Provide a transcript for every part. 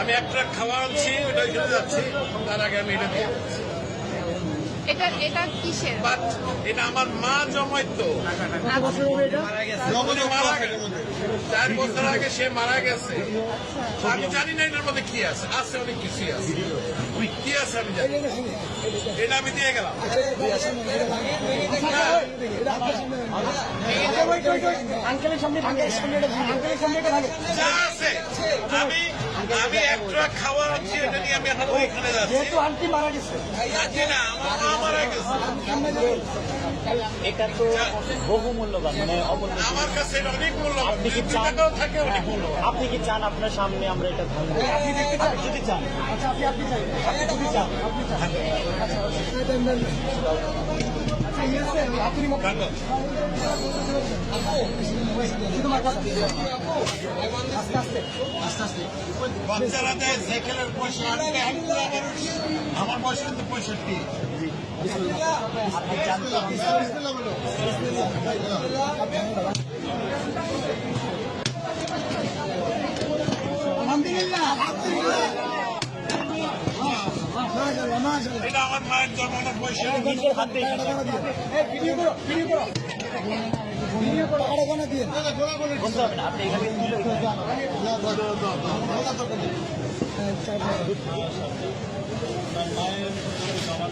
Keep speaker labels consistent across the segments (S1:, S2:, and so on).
S1: আমি এক ট্রাক খাওয়া আনছি ওটা যাচ্ছি। তার আগে আমি এটা দিয়ে
S2: এটা এটা কিসের?
S1: এটা আমার মা চার বছর আগে সে মারা গেছে। আমি জানি না এটার মধ্যে কি আছে। আছে অনেক কিছুই আছে। কি আছে আমি জানি এটা আমি দিয়ে গেলাম।
S3: আঙ্কেলের সামনে ভাঙে আঙ্কেলের সামনে এটা ভাঙে।
S1: যা আছে। আমি আমি এক খাওয়া আনছি এটা নিয়ে আমি এখন ওইখানে যাচ্ছি।
S3: যেহেতু আন্টি মারা গেছে।
S1: না আমার
S4: এটা তো বহু মূল্যবান মানে
S1: আমার কাছে অনেক মূল্যবান
S4: আপনি কি চান
S1: থাকে অনেক মূল্যবান
S4: আপনি কি চান আপনার সামনে আমরা এটা ভাঙবো
S3: আপনি দেখতে চান
S4: যদি চান
S3: আচ্ছা আপনি আপনি আপনি আপনি আচ্ছা আচ্ছা। আচ্ছা ইয়ে আপনি
S1: বাচ্চারা দেয় সাইকেলের পয়সা তো আমার আমার বয়স কিন্তু পঁয়ষট্টি এটা আমার মায়ের জন্মানোর পয়সা
S4: নিজের হাতে
S3: এই ভিডিও করো ভিডিও করো ভিডিও করো আরে কোনা দিয়ে
S4: বলতে হবে না আপনি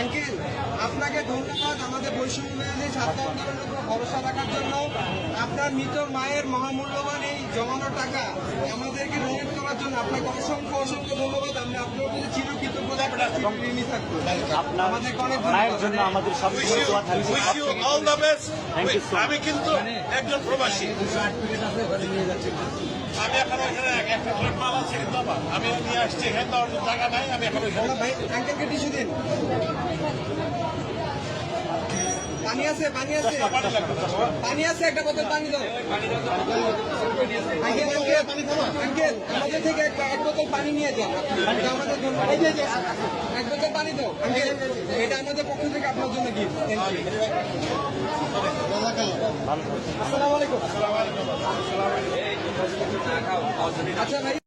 S5: আঙ্কেল, আপনাকে ধন্যবাদ আমাদের বৈষম্য ছাত্র আন্দোলনের উপর ভরসা রাখার জন্য। আপনার মৃত মায়ের মহামূল্যবান এই জমানো টাকা আমাদেরকে ডোনেট করার আপনাকে অসংখ্য অসংখ্য ধন্যবাদ। আমরা আপনার প্রতি.
S1: আমি কিন্তু একজন প্রবাসী। আমি এখন এক- একটা মাল আছে আমি নিয়ে আসছি এখানে টাকা নাই আমি এখন
S5: আঙ্কেলকে টিস্যু দিন। পানি আছে পানি আছে।
S1: পানি
S5: আছে একটা বোতল পানি দাও। আমাদের পানি নিয়ে যান আমাদের জন্য পানি দাও এটা আমাদের পক্ষ থেকে আপনার জন্য গিফট আচ্ছা ভাই